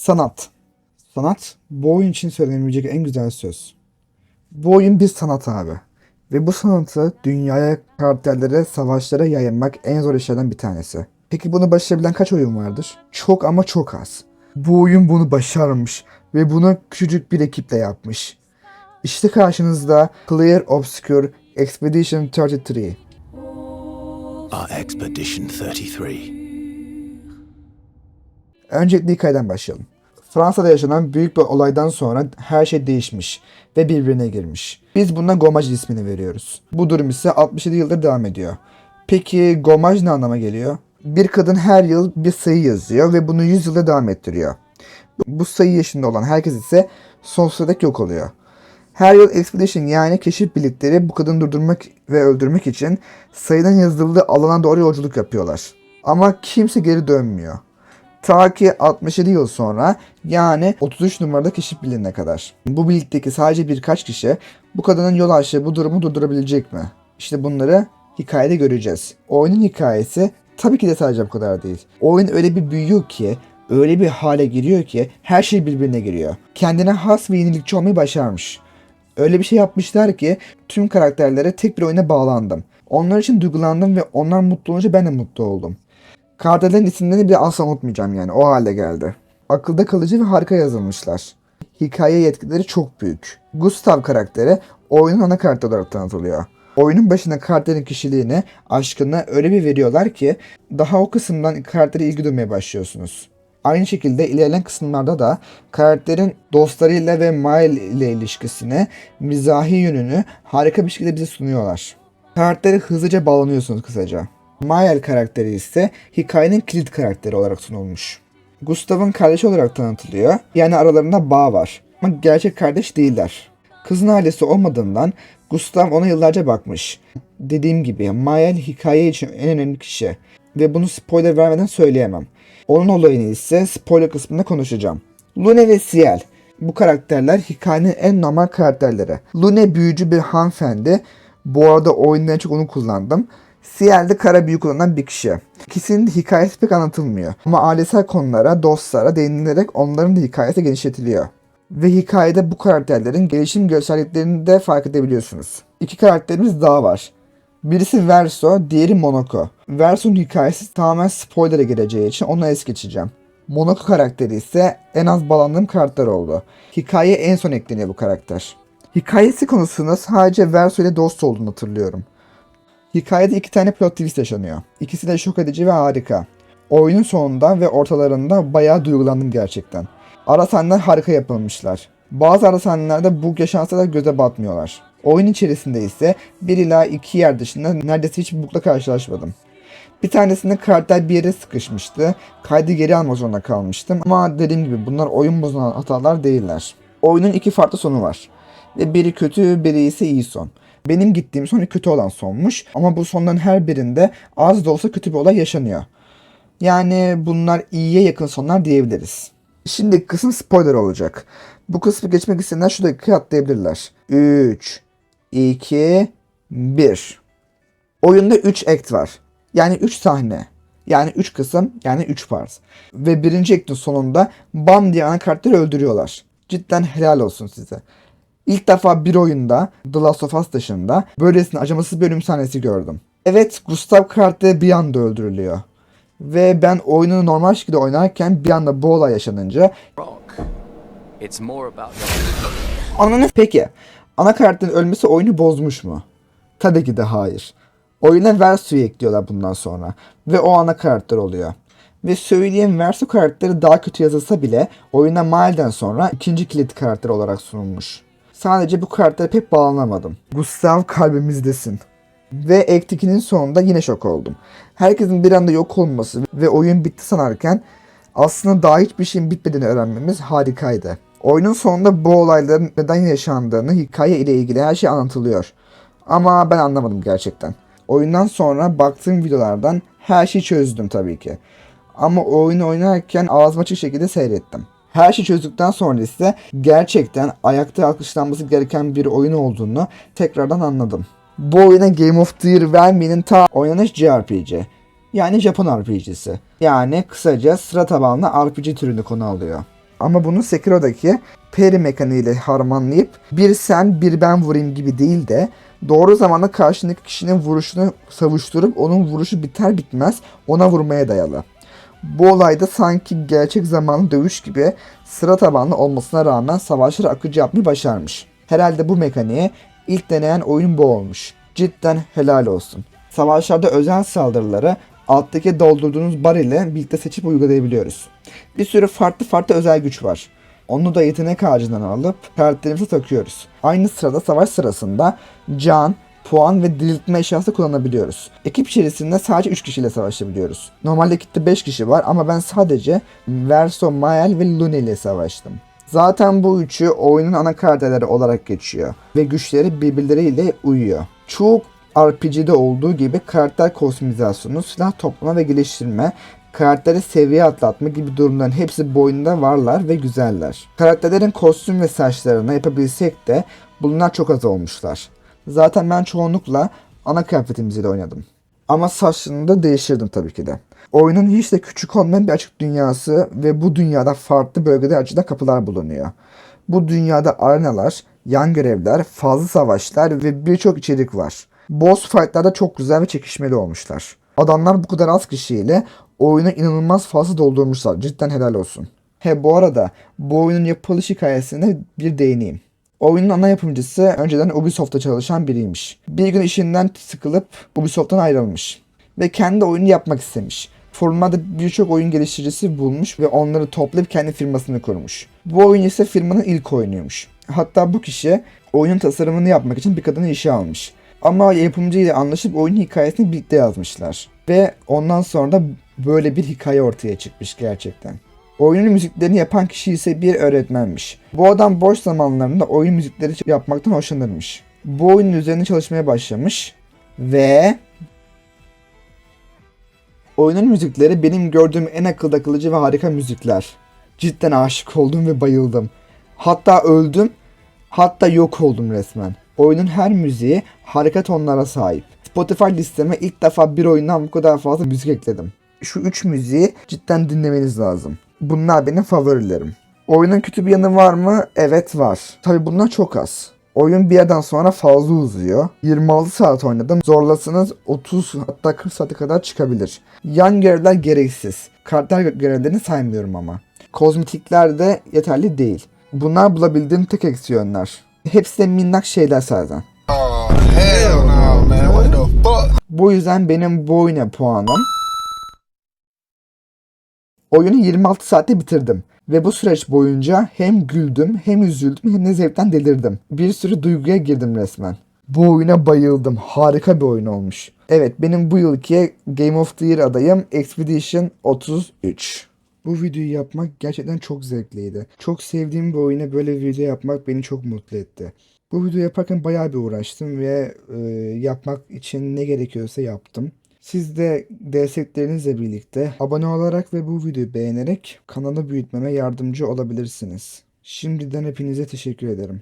Sanat. Sanat bu oyun için söylenebilecek en güzel söz. Bu oyun bir sanat abi. Ve bu sanatı dünyaya, karakterlere, savaşlara yaymak en zor işlerden bir tanesi. Peki bunu başarabilen kaç oyun vardır? Çok ama çok az. Bu oyun bunu başarmış ve bunu küçücük bir ekiple yapmış. İşte karşınızda Clear Obscure Expedition 33. Our Expedition 33. Öncelikle hikayeden başlayalım. Fransa'da yaşanan büyük bir olaydan sonra her şey değişmiş ve birbirine girmiş. Biz buna Gomaj ismini veriyoruz. Bu durum ise 67 yıldır devam ediyor. Peki Gomaj ne anlama geliyor? Bir kadın her yıl bir sayı yazıyor ve bunu 100 yılda devam ettiriyor. Bu sayı yaşında olan herkes ise sonsuza dek yok oluyor. Her yıl Expedition yani keşif birlikleri bu kadını durdurmak ve öldürmek için sayının yazıldığı alana doğru yolculuk yapıyorlar. Ama kimse geri dönmüyor. Ta ki 67 yıl sonra yani 33 numarada keşif bilinene kadar. Bu birlikteki sadece birkaç kişi bu kadının yol açtığı bu durumu durdurabilecek mi? İşte bunları hikayede göreceğiz. Oyunun hikayesi tabii ki de sadece bu kadar değil. Oyun öyle bir büyüyor ki, öyle bir hale giriyor ki her şey birbirine giriyor. Kendine has ve yenilikçi olmayı başarmış. Öyle bir şey yapmışlar ki tüm karakterlere tek bir oyuna bağlandım. Onlar için duygulandım ve onlar mutlu olunca ben de mutlu oldum. Kardelen'in isimlerini bile asla unutmayacağım yani o hale geldi. Akılda kalıcı ve harika yazılmışlar. Hikaye yetkileri çok büyük. Gustav karakteri oyunun ana karakteri olarak tanıtılıyor. Oyunun başına karakterin kişiliğini, aşkını öyle bir veriyorlar ki daha o kısımdan karaktere ilgi duymaya başlıyorsunuz. Aynı şekilde ilerleyen kısımlarda da karakterin dostlarıyla ve Mile ile ilişkisini, mizahi yönünü harika bir şekilde bize sunuyorlar. Karaktere hızlıca bağlanıyorsunuz kısaca. Mayer karakteri ise hikayenin kilit karakteri olarak sunulmuş. Gustav'ın kardeşi olarak tanıtılıyor. Yani aralarında bağ var. Ama gerçek kardeş değiller. Kızın ailesi olmadığından Gustav ona yıllarca bakmış. Dediğim gibi Mayer hikaye için en önemli kişi. Ve bunu spoiler vermeden söyleyemem. Onun olayını ise spoiler kısmında konuşacağım. Lune ve Ciel. Bu karakterler hikayenin en normal karakterleri. Lune büyücü bir hanımefendi. Bu arada oyunda çok onu kullandım. Ciel'de kara büyü kullanan bir kişi. İkisinin hikayesi pek anlatılmıyor. Ama ailesel konulara, dostlara değinilerek onların da hikayesi genişletiliyor. Ve hikayede bu karakterlerin gelişim gösterdiklerini de fark edebiliyorsunuz. İki karakterimiz daha var. Birisi Verso, diğeri Monoko. Verso'nun hikayesi tamamen spoiler'a geleceği için onu es geçeceğim. Monoko karakteri ise en az bağlandığım karakter oldu. Hikayeye en son ekleniyor bu karakter. Hikayesi konusunda sadece Verso ile dost olduğunu hatırlıyorum. Hikayede iki tane plot twist yaşanıyor. İkisi de şok edici ve harika. Oyunun sonunda ve ortalarında bayağı duygulandım gerçekten. Ara sahneler harika yapılmışlar. Bazı ara sahnelerde bu yaşansa göze batmıyorlar. Oyun içerisinde ise 1 ila 2 yer dışında neredeyse hiç bugla karşılaşmadım. Bir tanesinde karakter bir yere sıkışmıştı. Kaydı geri almak zorunda kalmıştım. Ama dediğim gibi bunlar oyun bozan hatalar değiller. Oyunun iki farklı sonu var. Ve biri kötü, biri ise iyi son. Benim gittiğim son kötü olan sonmuş. Ama bu sonların her birinde az da olsa kötü bir olay yaşanıyor. Yani bunlar iyiye yakın sonlar diyebiliriz. Şimdi kısım spoiler olacak. Bu kısmı geçmek isteyenler şu dakikaya atlayabilirler. 3, 2, 1. Oyunda 3 act var. Yani 3 sahne. Yani 3 kısım yani 3 part. Ve birinci act'in sonunda Bam diye ana karakteri öldürüyorlar. Cidden helal olsun size. İlk defa bir oyunda The Last of Us dışında böylesine acımasız bir ölüm sahnesi gördüm. Evet Gustav karakteri bir anda öldürülüyor. Ve ben oyunu normal şekilde oynarken bir anda bu olay yaşanınca Ananı peki ana karakterin ölmesi oyunu bozmuş mu? Tabii ki de hayır. Oyuna Versu'yu ekliyorlar bundan sonra ve o ana karakter oluyor. Ve söyleyeyim Versu karakteri daha kötü yazılsa bile oyuna Mile'den sonra ikinci kilit karakter olarak sunulmuş. Sadece bu karaktere pek bağlanamadım. Gustav kalbimizdesin. Ve 2'nin sonunda yine şok oldum. Herkesin bir anda yok olması ve oyun bitti sanarken aslında daha hiçbir şeyin bitmediğini öğrenmemiz harikaydı. Oyunun sonunda bu olayların neden yaşandığını, hikaye ile ilgili her şey anlatılıyor. Ama ben anlamadım gerçekten. Oyundan sonra baktığım videolardan her şeyi çözdüm tabii ki. Ama oyunu oynarken ağzım açık şekilde seyrettim. Her şeyi çözdükten sonra ise gerçekten ayakta alkışlanması gereken bir oyun olduğunu tekrardan anladım. Bu oyuna Game of the Year vermeyenin ta oynanış JRPG. Yani Japon RPG'si. Yani kısaca sıra tabanlı RPG türünü konu alıyor. Ama bunu Sekiro'daki peri mekaniğiyle harmanlayıp bir sen bir ben vurayım gibi değil de doğru zamanda karşındaki kişinin vuruşunu savuşturup onun vuruşu biter bitmez ona vurmaya dayalı. Bu olayda sanki gerçek zamanlı dövüş gibi sıra tabanlı olmasına rağmen savaşları akıcı yapmayı başarmış. Herhalde bu mekaniği ilk deneyen oyun bu olmuş. Cidden helal olsun. Savaşlarda özel saldırıları alttaki doldurduğunuz bar ile birlikte seçip uygulayabiliyoruz. Bir sürü farklı farklı özel güç var. Onu da yetenek ağacından alıp karakterimize takıyoruz. Aynı sırada savaş sırasında can, puan ve diriltme eşyası kullanabiliyoruz. Ekip içerisinde sadece 3 kişiyle savaşabiliyoruz. Normalde ekipte 5 kişi var ama ben sadece Verso, Mael ve Lune ile savaştım. Zaten bu üçü oyunun ana karakterleri olarak geçiyor ve güçleri birbirleriyle uyuyor. Çoğu RPG'de olduğu gibi karakter kostümizasyonu, silah toplama ve geliştirme, karakteri seviye atlatma gibi durumların hepsi bu oyunda varlar ve güzeller. Karakterlerin kostüm ve saçlarını yapabilsek de bunlar çok az olmuşlar. Zaten ben çoğunlukla ana kıyafetimizle oynadım. Ama saçlarını da değiştirdim tabii ki de. Oyunun hiç de küçük olmayan bir açık dünyası ve bu dünyada farklı bölgede açıda kapılar bulunuyor. Bu dünyada arenalar, yan görevler, fazla savaşlar ve birçok içerik var. Boss fight'larda çok güzel ve çekişmeli olmuşlar. Adamlar bu kadar az kişiyle oyunu inanılmaz fazla doldurmuşlar. Cidden helal olsun. He bu arada bu oyunun yapılış hikayesine bir değineyim. Oyunun ana yapımcısı önceden Ubisoft'ta çalışan biriymiş. Bir gün işinden sıkılıp Ubisoft'tan ayrılmış. Ve kendi oyunu yapmak istemiş. Forumlarda birçok oyun geliştiricisi bulmuş ve onları toplayıp kendi firmasını kurmuş. Bu oyun ise firmanın ilk oyunuymuş. Hatta bu kişi oyunun tasarımını yapmak için bir kadını işe almış. Ama yapımcı ile anlaşıp oyun hikayesini birlikte yazmışlar. Ve ondan sonra da böyle bir hikaye ortaya çıkmış gerçekten. Oyunun müziklerini yapan kişi ise bir öğretmenmiş. Bu adam boş zamanlarında oyun müzikleri yapmaktan hoşlanırmış. Bu oyunun üzerine çalışmaya başlamış ve oyunun müzikleri benim gördüğüm en akılda akıllıcı ve harika müzikler. Cidden aşık oldum ve bayıldım. Hatta öldüm, hatta yok oldum resmen. Oyunun her müziği harika tonlara sahip. Spotify listeme ilk defa bir oyundan bu kadar fazla müzik ekledim. Şu üç müziği cidden dinlemeniz lazım. Bunlar benim favorilerim. Oyunun kötü bir yanı var mı? Evet var. Tabi bunlar çok az. Oyun bir yerden sonra fazla uzuyor. 26 saat oynadım. Zorlasanız 30 hatta 40 saate kadar çıkabilir. Yan görevler gereksiz. Karakter görevlerini saymıyorum ama. Kozmetikler de yeterli değil. Bunlar bulabildiğim tek eksi yönler. Hepsi de minnak şeyler zaten. Hell no? Bu yüzden benim bu oyuna puanım Oyunu 26 saatte bitirdim. Ve bu süreç boyunca hem güldüm, hem üzüldüm, hem de zevkten delirdim. Bir sürü duyguya girdim resmen. Bu oyuna bayıldım. Harika bir oyun olmuş. Evet benim bu yılki Game of the Year adayım Expedition 33. Bu videoyu yapmak gerçekten çok zevkliydi. Çok sevdiğim bir oyuna böyle bir video yapmak beni çok mutlu etti. Bu videoyu yaparken bayağı bir uğraştım ve e, yapmak için ne gerekiyorsa yaptım. Siz de desteklerinizle birlikte abone olarak ve bu videoyu beğenerek kanalı büyütmeme yardımcı olabilirsiniz. Şimdiden hepinize teşekkür ederim.